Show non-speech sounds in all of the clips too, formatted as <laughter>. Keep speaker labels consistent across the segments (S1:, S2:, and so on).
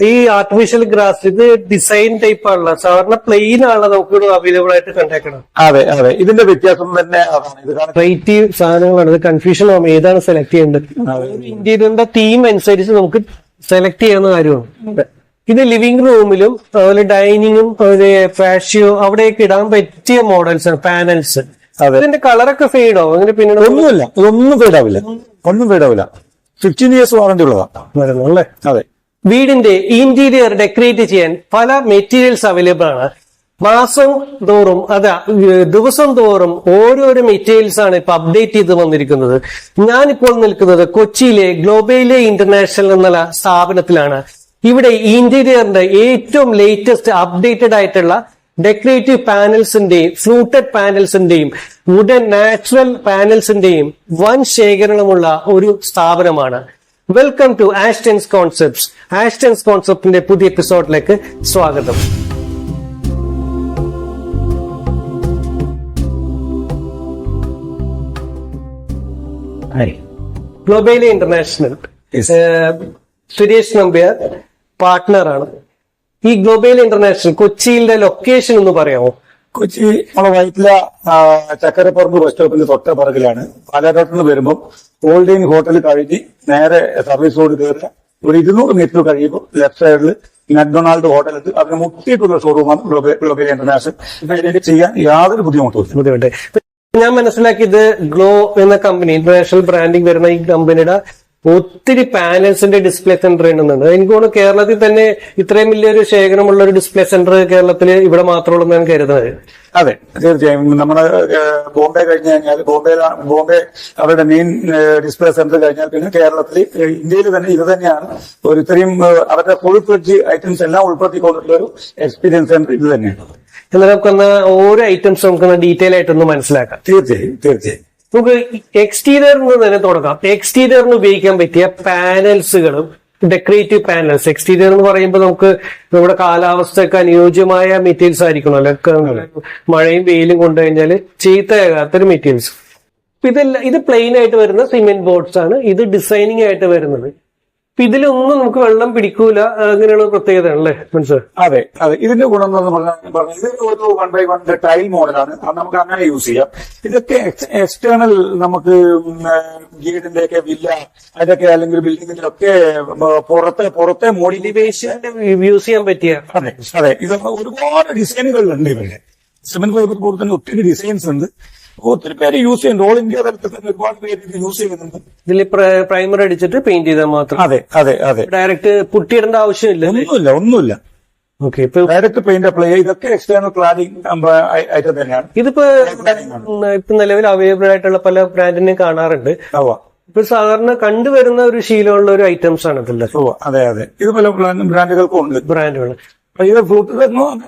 S1: ഈ artificial grass ഇത് design type ആണല്ലോ. സാധാരണ പ്ലെയിൻ ആണല്ലോ നമുക്ക് അവൈലബിൾ ആയിട്ട് കണ്ടേക്കണം
S2: അതെ അതെ. ഇതിന്റെ വ്യത്യാസം തന്നെ
S1: വെറൈറ്റി സാധനങ്ങളാണ്. ഇത് കൺഫ്യൂഷൻ ആവും. ഏതാണ് സെലക്ട് ചെയ്യേണ്ടത്? ഇന്ത്യയിലെ തീം അനുസരിച്ച് നമുക്ക് സെലക്ട് ചെയ്യുന്ന കാര്യമാണ്. ഇത് ലിവിംഗ് റൂമിലും അതുപോലെ ഡൈനിങ്ങും അതുപോലെ ഫാഷ്യോ അവിടെയൊക്കെ ഇടാൻ പറ്റിയ മോഡൽസ് ആണ് പാനൽസ്. ഇതിന്റെ കളറൊക്കെ ആവും. അങ്ങനെ പിന്നെ
S2: ഒന്നുമില്ല. ഫെയ്ഡ് ആവില്ല. ഒന്നും ഫെയ്ഡ് ആവില്ല. ഫിഫ്റ്റീൻ ഇയേഴ്സ് വാറണ്ടി
S1: ഉള്ളതാണ്
S2: അതെ.
S1: വീടിന്റെ ഇന്റീരിയർ ഡെക്കറേറ്റ് ചെയ്യാൻ പല മെറ്റീരിയൽസ് അവൈലബിൾ ആണ്. മാസം തോറും അതാ ദിവസം തോറും ഓരോരോ മെറ്റീരിയൽസ് ആണ് ഇപ്പൊ അപ്ഡേറ്റ് ചെയ്ത് വന്നിരിക്കുന്നത്. ഞാനിപ്പോൾ നിൽക്കുന്നത് കൊച്ചിയിലെ ഗ്ലോബയിലെ ഇന്റർനാഷണൽ എന്നുള്ള സ്ഥാപനത്തിലാണ്. ഇവിടെ ഇന്റീരിയറിന്റെ ഏറ്റവും ലേറ്റസ്റ്റ് അപ്ഡേറ്റഡ് ആയിട്ടുള്ള ഡെക്കറേറ്റീവ് പാനൽസിന്റെയും ഫ്ലൂട്ടഡ് പാനൽസിന്റെയും വുഡൻ നാച്ചുറൽ പാനൽസിന്റെയും വൻ ശേഖരണമുള്ള ഒരു സ്ഥാപനമാണ്. Welcome to Astons concepts Astons കോൺസെപ്റ്റിന്റെ പുതിയ എപ്പിസോഡിലേക്ക് സ്വാഗതം. Globely international
S2: Yes.
S1: Suresh Nambiar പാർട്ട്ണറാണ് ഈ ഗ്ലോബേലി ഇന്റർനാഷണൽ കൊച്ചിയിലെ ലൊക്കേഷൻ ഒന്ന് പറയാമോ?
S2: കൊച്ചി നമ്മളെ വൈറ്റില ചക്കരപ്പറമ്പ് ബസ് സ്റ്റോപ്പിന്റെ തൊട്ട പറകിലാണ്. പാലാരോട്ടിൽ നിന്ന് വരുമ്പോൾ ഓൾഡ് ഇൻ ഹോട്ടൽ കഴിഞ്ഞ് നേരെ സർവീസ് റോഡ് കയറുക ഒരു ഇരുന്നൂറ് മീറ്റർ കഴിയുമ്പോൾ ലെഫ്റ്റ് സൈഡിൽ മക്ഡൊണാൾഡ് ഹോട്ടൽ ഉണ്ട്. അതിന് മുട്ടിയിട്ടുള്ള ഷോറൂമാണ് ഗ്ലോബൽ ഇന്റർനാഷണൽ ഇതിലേക്ക് ചെയ്യാൻ യാതൊരു ബുദ്ധിമുട്ടും
S1: ബുദ്ധിമുട്ട്. ഞാൻ മനസ്സിലാക്കിയത് ഗ്ലോ എന്ന കമ്പനി ഇന്റർനാഷണൽ ബ്രാൻഡിംഗ് വരുന്ന ഈ കമ്പനിയുടെ ഒത്തിരി പാനൽസിന്റെ ഡിസ്പ്ലേ സെന്റർ ഉണ്ടെന്നുണ്ട്. എനിക്ക് തോന്നുന്നു കേരളത്തിൽ തന്നെ ഇത്രയും വലിയൊരു ശേഖരമുള്ള ഒരു ഡിസ്പ്ലേ സെന്റർ കേരളത്തിൽ ഇവിടെ മാത്രമുള്ളൂ എന്നാണ് കരുതുന്നത്.
S2: അതെ തീർച്ചയായും. നമ്മുടെ ബോംബെ കഴിഞ്ഞ് കഴിഞ്ഞാൽ ബോംബെ ബോംബെ അവരുടെ മെയിൻ ഡിസ്പ്ലേ സെന്റർ കഴിഞ്ഞാൽ പിന്നെ കേരളത്തിൽ ഇന്ത്യയിൽ തന്നെ ഇത് തന്നെയാണ്. ഒരു ഇത്രയും അവരുടെ ഫുൾ ഫ്ലെഡ്ജ് ഐറ്റംസ് എല്ലാം ഉൾപ്പെടുത്തിക്കൊണ്ടുള്ള ഒരു എക്സ്പീരിയൻസ് സെന്റർ ഇത് തന്നെയാണ്.
S1: എന്നാൽ നമുക്കൊന്ന് ഓരോ ഐറ്റംസ് നമുക്കൊന്ന് ഡീറ്റെയിൽ ആയിട്ടൊന്ന് മനസ്സിലാക്കാം.
S2: തീർച്ചയായും തീർച്ചയായും.
S1: നമുക്ക് എക്സ്റ്റീരിയറിൽ തന്നെ തുടങ്ങാം. എക്സ്റ്റീരിയറിന് ഉപയോഗിക്കാൻ പറ്റിയ പാനൽസുകളും ഡെക്കറേറ്റീവ് പാനൽസ് എക്സ്റ്റീരിയർ എന്ന് പറയുമ്പോൾ നമുക്ക് നമ്മുടെ കാലാവസ്ഥയ്ക്ക് അനുയോജ്യമായ മെറ്റീരിയൽസ് ആയിരിക്കണം. അല്ലെ? മഴയും വെയിലും കൊണ്ടു കഴിഞ്ഞാൽ ചീത്തയാകാത്തൊരു മെറ്റീരിയൽസ് ഇതെല്ലാം ഇത് പ്ലെയിൻ ആയിട്ട് വരുന്ന സിമെന്റ് ബോർഡ്സ് ആണ്. ഇത് ഡിസൈനിങ് ആയിട്ട് വരുന്നത്. അപ്പൊ ഇതിലൊന്നും നമുക്ക് വെള്ളം പിടിക്കൂല അങ്ങനെയുള്ള പ്രത്യേകത അല്ലേ മനസ്സിലായി
S2: അതെ അതെ. ഇതിന്റെ ഗുണം എന്ന് പറഞ്ഞാൽ ഇതിന്റെ ഇത് ഒരു വൺ ബൈ വൺ ടൈൽ മോഡലാണ് അത് നമുക്ക് അങ്ങനെ യൂസ് ചെയ്യാം. ഇതൊക്കെ എക്സ്റ്റേണൽ നമുക്ക് ഗീഡിന്റെ ഒക്കെ വില്ല അതൊക്കെ അല്ലെങ്കിൽ ബിൽഡിങ്ങിന്റെ ഒക്കെ പുറത്തെ പുറത്തെ മോഡിഫിക്കേഷൻ
S1: യൂസ് ചെയ്യാൻ പറ്റിയ.
S2: അതെ അതെ. ഇത് ഒരുപാട് ഡിസൈനുകളുണ്ട് ഇവരുടെ സിമെന്റ് പേപ്പർ പോലെ തന്നെ ഒത്തിരി ഡിസൈൻസ് ഉണ്ട്. ഒത്തിരി പേര് യൂസ് ചെയ്യുന്നുണ്ട്. ഓൾ ഇന്ത്യ തലത്തിൽ തന്നെ ഒരുപാട് പേര് ഇത് യൂസ് ചെയ്യുന്നുണ്ട്.
S1: ഇതിൽ പ്രൈമർ അടിച്ചിട്ട് പെയിന്റ് ചെയ്താൽ മാത്രം.
S2: അതെ അതെ അതെ.
S1: ഡയറക്റ്റ് പുട്ടിയിടേണ്ട ആവശ്യമില്ല
S2: ഒന്നുമില്ല ഒന്നുമില്ല.
S1: ഓക്കെ ഇപ്പൊ
S2: ഡയറക്റ്റ് പെയിന്റ് അപ്ലൈ ചെയ്യുക. ഇതൊക്കെ എക്സ്റ്റേണൽ ക്ലാഡിംഗ് ഐറ്റം തന്നെയാണ്.
S1: ഇതിപ്പോ ഇപ്പൊ നിലവിൽ അവൈലബിൾ ആയിട്ടുള്ള പല ബ്രാൻഡിനെയും കാണാറുണ്ട്. ഇപ്പൊ സാധാരണ കണ്ടുവരുന്ന ഒരു ശീലമുള്ള ഒരു ഐറ്റംസ് ആണ്
S2: ഉവ്വ. അതെ അതെ. ഇത് പല ബ്രാൻഡ്- ബ്രാൻഡുകൾക്കും ഉണ്ട്.
S1: ബ്രാൻഡുകൾ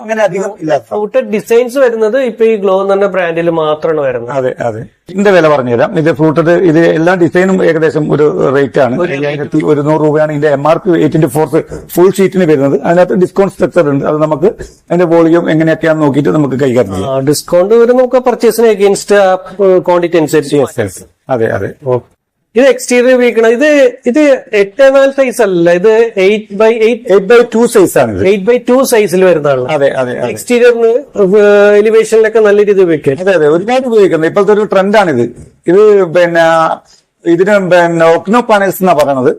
S2: അങ്ങനെ അധികം ഇല്ല
S1: ഔട്ടർ ഡിസൈൻസ് വരുന്നത് ഇപ്പൊ ഈ ഗ്ലോ എന്ന് പറഞ്ഞ ബ്രാൻഡിൽ മാത്രമാണ് വരുന്നത്.
S2: അതെ അതെ. ഇതിന്റെ വില പറഞ്ഞുതരാം. ഇത് ഫ്ലൂട്ടഡ് ഇത് എല്ലാ ഡിസൈനും ഏകദേശം ഒരു റേറ്റ് ആണ്. അയ്യായിരത്തി ഒരുന്നൂറ് രൂപയാണ് ഇതിന്റെ എം ആർ പി എയ്റ്റിന്റെ ഫോർത്ത് ഫുൾ ഷീറ്റിന് വരുന്നത്. അതിനകത്ത് ഡിസ്കൗണ്ട് സ്ട്രക്ചർ ഉണ്ട്. അത് നമുക്ക് അതിന്റെ വോളിയം എങ്ങനെയൊക്കെയാണെന്ന് നോക്കിയിട്ട് നമുക്ക് കൈകാര്യം ചെയ്യാം.
S1: ഡിസ്കൗണ്ട് വരും നമുക്ക് പർച്ചേസിന് അഗേൻസ്റ്റ് ക്വാണ്ടിറ്റി അനുസരിച്ച്.
S2: അതെ അതെ.
S1: ഇത് എക്സ്റ്റീരിയർ ഉപയോഗിക്കണം. ഇത് ഇത് എട്ട് നാല് സൈസ് അല്ല ഇത് eight by eight
S2: eight by two size ആണ്
S1: എയ്റ്റ് ബൈ ടു സൈസിൽ വരുന്നതാണ്
S2: അതെ അതെ
S1: എക്സ്റ്റീരിയറിന് എലിവേഷനിലൊക്കെ നല്ല രീതി ഉപയോഗിക്കാം.
S2: അതെ അതെ. ഒരുപാട് ഉപയോഗിക്കുന്നത് ഇപ്പോഴത്തെ ഒരു ട്രെൻഡാണ് ഇത് ഇത് പിന്നെ ഇതിന് പിന്നെ ഒക്നോ പാനൽസ് എന്നാ പറയുന്നത്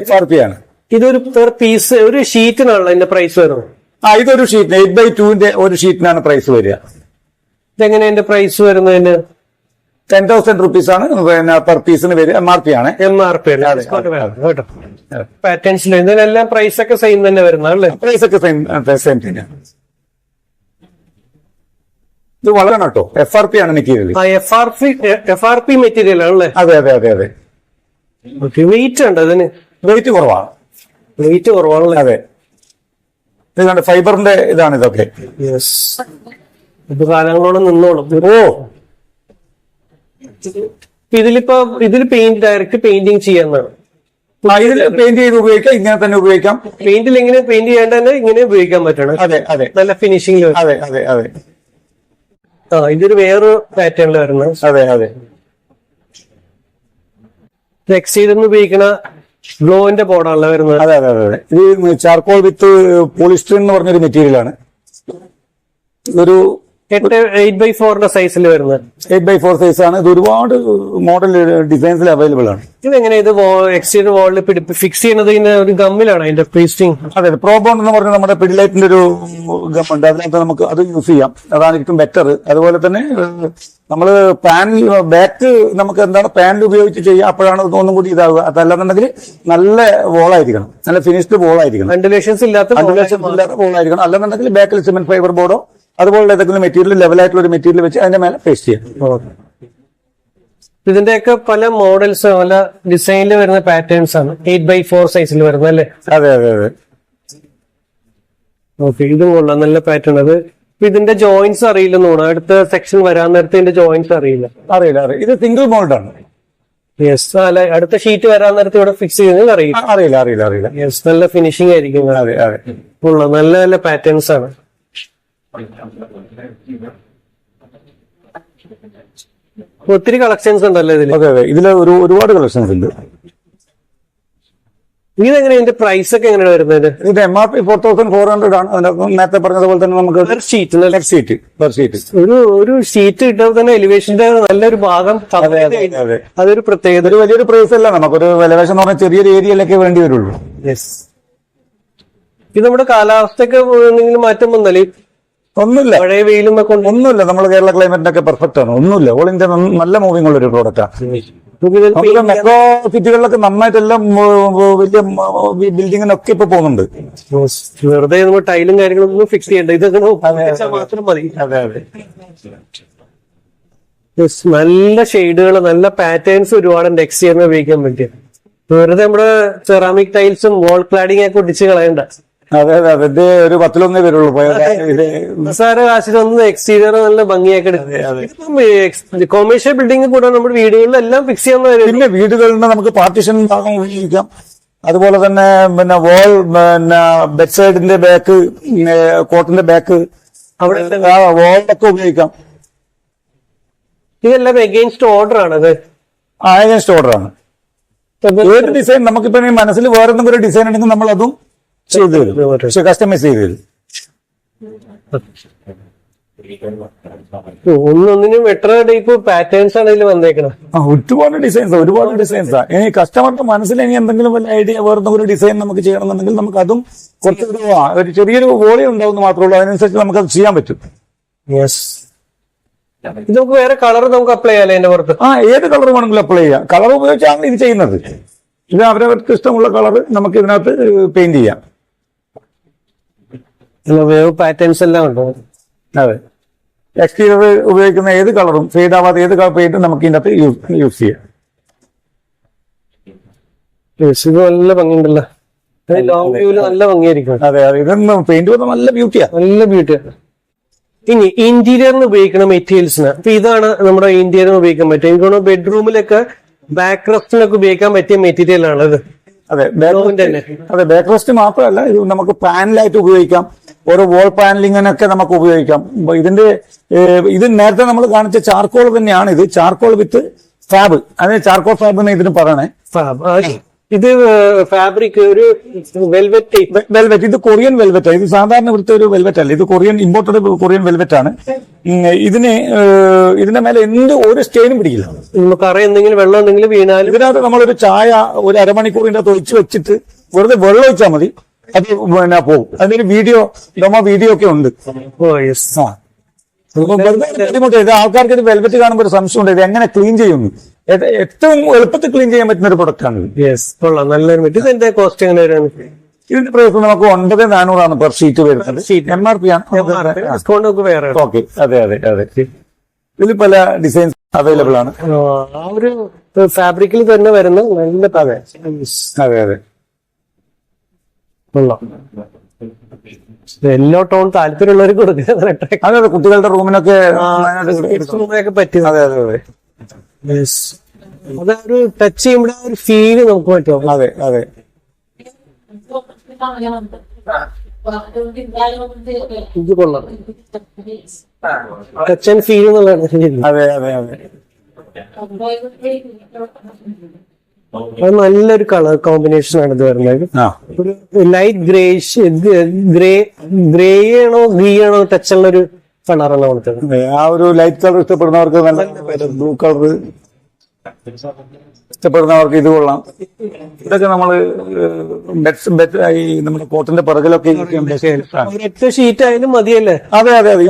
S2: എഫ് ആർ പി ആണ്.
S1: ഇതൊരു പെർ പീസ് ഒരു ഷീറ്റിനാണല്ലോ ഇതിന്റെ പ്രൈസ് വരുന്നത്.
S2: ആ ഇതൊരു ഷീറ്റിന് എയ്റ്റ് ബൈ ടുവിന്റെ ഒരു ഷീറ്റിനാണ് പ്രൈസ് വരിക.
S1: ഇതെങ്ങനെ പ്രൈസ് വരുന്നതിന്?
S2: ടെൻ തൗസൻഡ് റുപ്പീസ് ആണ്. പിന്നെ പെർ പീസിന് വരിക. എം ആർ പി ആണ്.
S1: എം ആർ പി പാറ്റേൺസിൽ ഇതിനെല്ലാം പ്രൈസ് ഒക്കെ സെയിം തന്നെ വരുന്നതല്ലേ
S2: പ്രൈസ് ഒക്കെ സെയിം സെയിം തന്നെ ഇത് വളരെ കേട്ടോ. എഫ് ആർ പി ആണ് material
S1: F R P F R P material ആണല്ലേ
S2: അതെ അതെ അതെ അതെ.
S1: വെയിറ്റ് ഉണ്ട് അതിന്
S2: വെയിറ്റ് കുറവാണ്.
S1: വെയിറ്റ് കുറവാണല്ലേ?
S2: അതെ. ഇതാണ് ഫൈബറിന്റെ ഇതാണ് ഇതൊക്കെ.
S1: യെസ് ഇത് കാലങ്ങളോട് നിന്നോളും.
S2: ഓ
S1: ഇതിലിപ്പോ ഇതിൽ പെയിന്റ് ഡയറക്റ്റ് പെയിന്റിങ് ചെയ്യാന്നാണ്.
S2: ഇതിൽ പെയിന്റ് ചെയ്ത് ഉപയോഗിക്കാം ഇങ്ങനെ തന്നെ ഉപയോഗിക്കാം.
S1: പെയിന്റിൽ ഇങ്ങനെ പെയിന്റ് ചെയ്യാണ്ട് തന്നെ ഇങ്ങനെ ഉപയോഗിക്കാൻ പറ്റണം.
S2: അതെ അതെ.
S1: നല്ല ഫിനിഷിംഗിൽ
S2: അതെ അതെ അതെ.
S1: ആ ഇതൊരു വേറൊരു പാറ്റേണിൽ വരുന്നത്
S2: അതെ അതെ.
S1: ടെക്സ്റ്റൈൽ എന്ന് ഉപയോഗിക്കണ ഗ്ലോവിന്റെ ബോർഡാണല്ലോ വരുന്നത്.
S2: അതെ അതെ അതെ അതെ. ഇത് ചാർക്കോൾ വിത്ത് പോളിസ്റ്റർ എന്ന് പറഞ്ഞൊരു മെറ്റീരിയൽ ആണ്. ഒരു
S1: സൈസിൽ വരുന്നത്.
S2: എയ്റ്റ് ബൈ ഫോർ സൈസ് ആണ്. ഇത് ഒരുപാട് മോഡൽ ഡിസൈൻസിൽ അവൈലബിൾ ആണ്.
S1: ഇത് എക്സ്റ്റീരിയർ വാളിൽ പിടിപ്പ് ഫിക്സ് ചെയ്യുന്നത് ഒരു ഗമ്മിലാണ് അതിന്റെ പേസ്റ്റിംഗ്
S2: അതെ പ്രോബോണ്ട് എന്ന് പറഞ്ഞാൽ നമ്മുടെ പിഡിലൈറ്റിന്റെ ഒരു ഗം ഉണ്ട്. അതിനകത്ത് നമുക്ക് അത് യൂസ് ചെയ്യാം. അതാണ് ഏറ്റവും ബെറ്റർ അതുപോലെ തന്നെ നമ്മൾ പാനൽ ബാക്ക് നമുക്ക് എന്താണ് പാനൽ ഉപയോഗിച്ച് ചെയ്യുക അപ്പോഴാണ് ഇത് ഒന്നും കൂടി ഇതാവുക. അതല്ലാന്നുണ്ടെങ്കിൽ നല്ല വോളായിരിക്കണം നല്ല ഫിനിഷ്ഡ് വോളായിരിക്കണം
S1: വെന്റിലേഷൻസ് ഇല്ലാത്ത
S2: വോളായിരിക്കണം അല്ലെന്നുണ്ടെങ്കിൽ ബാക്കിൽ സിമെന്റ് ഫൈബർ ബോർഡോ അതുപോലെ ഏതെങ്കിലും മെറ്റീരിയൽ ലെവലായിട്ടുള്ള ഒരു മെറ്റീരിയൽ വെച്ച് അതിന്റെ മേലെ പേസ്റ്റ് ചെയ്യാം.
S1: ഇതിന്റെയൊക്കെ പല മോഡൽസ് പല ഡിസൈനിൽ വരുന്ന പാറ്റേൺസ് ആണ്. എയ്റ്റ് ബൈ ഫോർ സൈസിൽ വരുന്നത് അല്ലേ?
S2: അതെ അതെ അതെ.
S1: ഓക്കെ ഇതും കൊള്ളാം. നല്ല പാറ്റേൺ അത് ഇതിന്റെ ജോയിന്റ്സ് അറിയില്ല തോന്നുന്നു. അടുത്ത സെക്ഷൻ വരാൻ നേരത്തെ ഇതിന്റെ ജോയിന്റ്സ് അറിയില്ല.
S2: അറിയില്ല അറിയില്ല. ഇത് സിംഗിൾ മോൾഡ് ആണ്.
S1: യെസ് അല്ല അടുത്ത ഷീറ്റ് വരാൻ നേരത്തെ ഇവിടെ ഫിക്സ് ചെയ്യുന്നത് അറിയില്ല.
S2: അറിയില്ല അറിയില്ല അറിയില്ല.
S1: യെസ് നല്ല ഫിനിഷിംഗ് ആയിരിക്കും.
S2: അതെ അതെ.
S1: കൊള്ളാം. നല്ല നല്ല പാറ്റേൺസ് ആണ്. ഒത്തിരി കളക്ഷൻസ് ഉണ്ടല്ലോ ഇതിൽ
S2: അതെ അതെ. ഇതിൽ ഒരു ഒരുപാട് കളക്ഷൻസ് ഉണ്ട്.
S1: ഇതെങ്ങനെ ഇതിന്റെ പ്രൈസ് ഒക്കെ എങ്ങനെയാണ് വരുന്നത്?
S2: ഇത് M R P four thousand four hundred ആണ്. നേരത്തെ പറഞ്ഞതുപോലെ തന്നെ നമുക്ക്
S1: പെർ ഷീറ്റ്
S2: പെർ
S1: ഒരു ഒരു ഷീറ്റ് കിട്ടുമ്പോൾ തന്നെ എലിവേഷന്റെ നല്ലൊരു ഭാഗം. അതൊരു പ്രത്യേകത.
S2: ഒരു വലിയൊരു പ്രൈസ് അല്ല. നമുക്കൊരു എലിവേഷൻ എന്ന് പറഞ്ഞാൽ ചെറിയൊരു ഏരിയയിലൊക്കെ വേണ്ടി വരുള്ളൂ.
S1: യെസ് ഇത് നമ്മുടെ കാലാവസ്ഥയ്ക്ക് എന്തെങ്കിലും മാറ്റം വന്നാൽ
S2: ഒന്നുമില്ല.
S1: പഴയ വെയിലും
S2: ഒന്നുമില്ല. നമ്മൾ കേരള ക്ലൈമറ്റിനൊക്കെ പെർഫെക്റ്റ് ആണ്. ഒന്നുമില്ല. ഓൾ ഇന്ത്യ നല്ല മൂവിംഗ് ഉള്ള ഒരു പ്രോഡക്റ്റാണ് നമുക്ക് മെട്രോ സിറ്റികളിലൊക്കെ നന്നായിട്ടെല്ലാം വലിയ ബിൽഡിങ്ങിനൊക്കെ ഇപ്പൊ പോകുന്നുണ്ട്.
S1: വെറുതെ നമ്മൾ ടൈലും കാര്യങ്ങളും ഫിക്സ് ചെയ്യണ്ട. ഇതൊക്കെ മാത്രം മതി.
S2: അതെ അതെ.
S1: നല്ല ഷെയ്ഡുകൾ നല്ല പാറ്റേൺസ് ഒരുപാട് നെക്സ്റ്റ് ഇയറിന് ഉപയോഗിക്കാൻ പറ്റിയ വെറുതെ നമ്മുടെ സെറാമിക് ടൈൽസും വോൾ ക്ലാഡിംഗ് ഒക്കെ ഒടിച്ച് കളയണ്ട.
S2: അതെ അതെ അതിന്റെ ഒരു പത്തിലൊന്നേ വരുള്ളൂ
S1: നിസ്സാര കാശിനൊന്നും എക്സ്റ്റീരിയർ നല്ല ഭംഗിയാക്കി കൊമേഴ്ഷ്യൽ ബിൽഡിംഗ് കൂടെ നമ്മുടെ വീടുകളിലെല്ലാം ഫിക്സ് ചെയ്യാൻ
S2: പിന്നെ വീടുകളിൽ നമുക്ക് പാർട്ടിഷൻ ഭാഗം ഉപയോഗിക്കാം. അതുപോലെ തന്നെ പിന്നെ വോൾ പിന്നെ ബെഡ് സൈഡിന്റെ ബാക്ക് കോട്ടിന്റെ ബാക്ക്
S1: അവിടെ
S2: വോളിലൊക്കെ ഉപയോഗിക്കാം.
S1: ഇതെല്ലാം എഗെയിൻസ്റ്റ് ഓർഡർ ആണത്
S2: എഗെയിൻസ്റ്റ് ഓർഡർ ആണ്. ഏത് ഡിസൈൻ നമുക്കിപ്പോ മനസ്സിൽ വേറെ എന്തെങ്കിലും ഒരു ഡിസൈൻ ഉണ്ടെങ്കിൽ നമ്മൾ അതും ചെയ്തു തരും. പക്ഷെ കസ്റ്റമൈസ് ചെയ്തു തരും.
S1: ഒന്നൊന്നിനും എത്ര ടൈപ്പ് പാറ്റേൺസ് ആണ് ഇതിൽ വന്നേക്കണം
S2: ആ, ഒരുപാട് ഡിസൈൻസ് ഒരുപാട് ഡിസൈൻസാ ഇനി കസ്റ്റമർക്ക് മനസ്സിൽ ഇനി എന്തെങ്കിലും വല്ല ഐഡിയ വേറെ ഒരു ഡിസൈൻ നമുക്ക് ചെയ്യണമെന്നുണ്ടെങ്കിൽ നമുക്ക് അതും കുറച്ചൊരു ഒരു ചെറിയൊരു വോളിയം ഉണ്ടാവുന്ന മാത്രമേ ഉള്ളൂ. അതിനനുസരിച്ച് നമുക്ക് അത് ചെയ്യാൻ പറ്റും.
S1: യെസ് ഇത് നമുക്ക് വേറെ കളർ നമുക്ക് അപ്ലൈ ചെയ്യാം എന്റെ പുറത്ത്?
S2: ആ ഏത് കളർ വേണമെങ്കിലും അപ്ലൈ ചെയ്യാം. കളർ ഉപയോഗിച്ചാണ് ഇത് ചെയ്യുന്നത്. ഇത് അവരവർക്ക് ഇഷ്ടമുള്ള കളർ നമുക്ക് ഇതിനകത്ത് പെയിന്റ് ചെയ്യാം.
S1: വേവ് പാറ്റേൺസ് എല്ലാം ഉണ്ടോ
S2: അതെ എക്സ്റ്റീരിയർ ഉപയോഗിക്കുന്ന ഏത് കളറും ഫെയ്ഡ് ആവാതെ ഏത് കളർ പെയിന്റും നമുക്ക് ഇതിനകത്ത് യൂസ് യൂസ് ചെയ്യാം.
S1: ഇത് നല്ല ഭംഗിയുണ്ടല്ലോ. ലോങ് വ്യൂൽ നല്ല ഭംഗിയായിരിക്കും.
S2: അതെ അതെ. ഇതൊന്നും പെയിന്റ് വന്ന നല്ല ബ്യൂട്ടിയാ
S1: നല്ല ബ്യൂട്ടിയാണ് ഇനി ഇന്റീരിയറിന് ഉപയോഗിക്കുന്ന മെറ്റീരിയൽസിന് അപ്പൊ ഇതാണ് നമ്മുടെ ഇന്റീരിയറിന് ഉപയോഗിക്കാൻ പറ്റുക എനിക്ക് തോന്നുന്നു ബെഡ്റൂമിലൊക്കെ ബാക്ക് റഫ്റ്റിനൊക്കെ ഉപയോഗിക്കാൻ പറ്റിയ മെറ്റീരിയൽ ആണ് ഇത്
S2: അതെ അതെ ബാക്ക് റെസ്റ്റ് മാത്രമല്ല ഇത് നമുക്ക് പാനലായിട്ട് ഉപയോഗിക്കാം. ഓരോ വോൾ പാനലിങ്ങിനൊക്കെ നമുക്ക് ഉപയോഗിക്കാം. ഇതിന്റെ ഇത് നേരത്തെ നമ്മൾ കാണിച്ച ചാർക്കോൾ തന്നെയാണ് ഇത്. ചാർക്കോൾ വിത്ത് ഫാബ് അതായത് ചാർക്കോൾ ഫാബ് എന്ന് ഇതിന് പറയണേ.
S1: ഫാബ് ഇത് ഫാബ്രിക് ഒരു വെൽവെറ്റ്
S2: വെൽവെറ്റ് ഇത് കൊറിയൻ വെൽവെറ്റ് ഇത് സാധാരണ ഇവിടുത്തെ ഒരു വെൽവെറ്റ് അല്ല. ഇത് കൊറിയൻ ഇമ്പോർട്ടഡ് കൊറിയൻ വെൽവെറ്റ് ആണ്. ഇതിന് ഇതിന്റെ മേലെ എന്ത് ഒരു സ്റ്റെയിനും പിടിക്കില്ല.
S1: നമുക്ക് അറിയെന്തെങ്കിലും വെള്ളം എന്തെങ്കിലും വീണാലും
S2: ഇതിനകത്ത് നമ്മളൊരു ചായ ഒരു അരമണിക്കൂറിന്റെ അകത്ത് ഒഴിച്ചു വെച്ചിട്ട് വെറുതെ വെള്ളം ഒഴിച്ചാൽ മതി. അത് പിന്നെ പോകും. അതിന് വീഡിയോ നമ്മ വീഡിയോ ഒക്കെ ഉണ്ട്. ബുദ്ധിമുട്ട്. ഇത് ആൾക്കാർക്ക് ഇത് വെൽവെറ്റ് കാണുമ്പോൾ ഒരു സംശയമുണ്ട്. ഇത് എങ്ങനെ ക്ലീൻ ചെയ്യുന്നു? ഏറ്റവും എളുപ്പത്തിൽ ക്ലീൻ ചെയ്യാൻ പറ്റുന്ന ഒരു പ്രൊഡക്റ്റ് ആണ്
S1: യെസ് കൊള്ളാം. നല്ലൊരു മെറ്റീരിയൽ ഇതിന്റെ കോസ്റ്റ് എങ്ങനെ വരുന്നത്
S2: ഇതിന്റെ പ്രൈസ് നമുക്ക് ഒൻപത് നാനൂറാണ് പെർ ഷീറ്റ് വരുന്നത്. എം ആർ പി ആണ്.
S1: വേറെ
S2: ഓക്കെ അതെ അതെ അതെ. ഇതിൽ പല ഡിസൈൻസ് അവൈലബിൾ ആണ്.
S1: ആ ഒരു ഫാബ്രിക്കിൽ തന്നെ വരുന്ന നല്ല അതെ.
S2: അതെ അതെ.
S1: എല്ലോ ടോൺ താല്പര്യമുള്ളവർക്ക് കൊടുക്കുക
S2: അതെ അതെ. കുട്ടികളുടെ റൂമിനൊക്കെ
S1: പറ്റി. പറ്റിയത്
S2: അതെ അതെ അതെ.
S1: അത് ഒരു ടച്ച് ചെയ്യുമ്പോൾ ഒരു ഫീൽ നമുക്ക് പറ്റും.
S2: അതെ അതെ.
S1: ഇത് കൊള്ളാം. ടച്ച് ആൻഡ് ഫീൽ എന്നുള്ളതാണ്
S2: അതെ അതെ അതെ.
S1: അത് നല്ലൊരു കളർ കോമ്പിനേഷൻ ആണ് ഇത് വരുന്നത്. ഒരു ലൈറ്റ് ഗ്രേഷ് ഗ്രേ ഗ്രേ ആണോ ഗ്രീ ആണോ ടച്ച് ഉള്ള ഒരു കളറാണ് കൊടുത്തത്
S2: ആ ഒരു ലൈറ്റ് കളർ ഇഷ്ടപ്പെടുന്നവർക്ക് നല്ല ബ്ലൂ കളർ ഇഷ്ടപ്പെടുന്നവർക്ക് ഇത് കൊള്ളാം. ഇതൊക്കെ ബെഡ്സ് ബെഡ് ഈ നമ്മുടെ കോട്ടിന്റെ പിറകിലൊക്കെ.
S1: ഒരൊറ്റ ഷീറ്റ് ആയാലും മതിയല്ലേ?
S2: അതെ അതെ അതെ.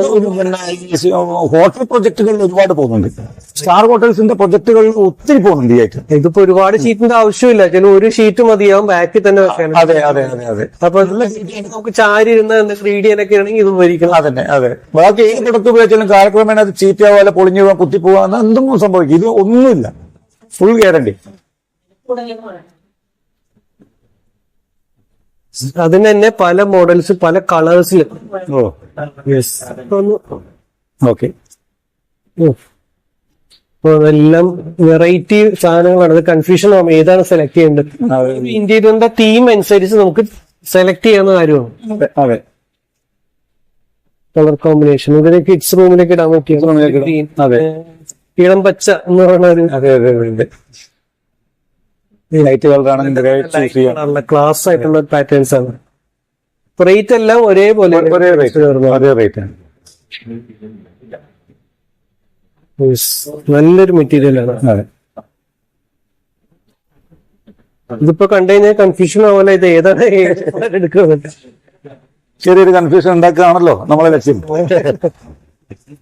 S2: ഹോട്ടൽ പ്രൊജക്ടുകളിൽ ഒരുപാട് പോകുന്നുണ്ട്. സ്റ്റാർ ഹോട്ടൽസിന്റെ പ്രൊജക്ടുകളിൽ ഒത്തിരി പോകുന്നുണ്ട് ഈ ആയിട്ട്
S1: ഇതിപ്പോ ഒരുപാട് ഷീറ്റിന്റെ ആവശ്യമില്ല. ചില ഒരു ഷീറ്റ് മതിയാവും ബാക്കിൽ തന്നെ
S2: അതെ അതെ അതെ അതെ.
S1: അപ്പൊ നമുക്ക് ചാരി ഇരുന്ന ഒക്കെ ആണെങ്കിൽ ഇത് ഉപയോഗിക്കണം.
S2: അതന്നെ അതെ. ബാക്കി ഏത് പ്രൊഡക്റ്റ് ഉപയോഗിച്ചാലും കാലക്രമേണ അത് ചീത്തയാവാതെ പൊളിഞ്ഞു പോകാൻ കുത്തിപ്പോവാ എന്തെങ്കിലും സംഭവിക്കും. ഇത് ഒന്നുമില്ല. ഫുൾ ഗ്യാരണ്ടി
S1: അതിന് തന്നെ പല മോഡൽസ് പല കളേഴ്സിൽ
S2: ഓ. ഓക്കെ
S1: എല്ലാം വെറൈറ്റി സാധനങ്ങളാണ്. അത് കൺഫ്യൂഷൻ ആവും ഏതാണ് സെലക്ട് ചെയ്യേണ്ടത്?
S2: അതെ.
S1: ഇന്ത്യയുടെ തീം അനുസരിച്ച് നമുക്ക് സെലക്ട് ചെയ്യാവുന്ന കാര്യമാണ്.
S2: അതെ.
S1: കളർ കോമ്പിനേഷൻ ഇതിന് കിഡ്സ് റൂമിലേക്ക് ഇടാൻ പറ്റിയ ഇളം പച്ച എന്ന് പറയുന്ന ഒരു
S2: അതെ അതെ അതെ. ഈ ലൈറ്റ് കളറാണ്
S1: ക്ലാസ് ആയിട്ടുള്ള പാറ്റേൺസ് ആണ്. റേറ്റ് എല്ലാം ഒരേപോലെ
S2: ഒരേ റേറ്റ് ഒരേ റേറ്റ് ആണ്.
S1: നല്ലൊരു
S2: മെറ്റീരിയലാണ്
S1: ഇതിപ്പോ കണ്ടു കഴിഞ്ഞാൽ കൺഫ്യൂഷൻ ആവല്ലോ ഇത് ഏതാണ്? ഏതാണ് എടുക്കുന്നത്?
S2: ചെറിയൊരു കൺഫ്യൂഷൻ ഉണ്ടാക്കുകയാണല്ലോ നമ്മളെ ലക്ഷ്യം. <laughs>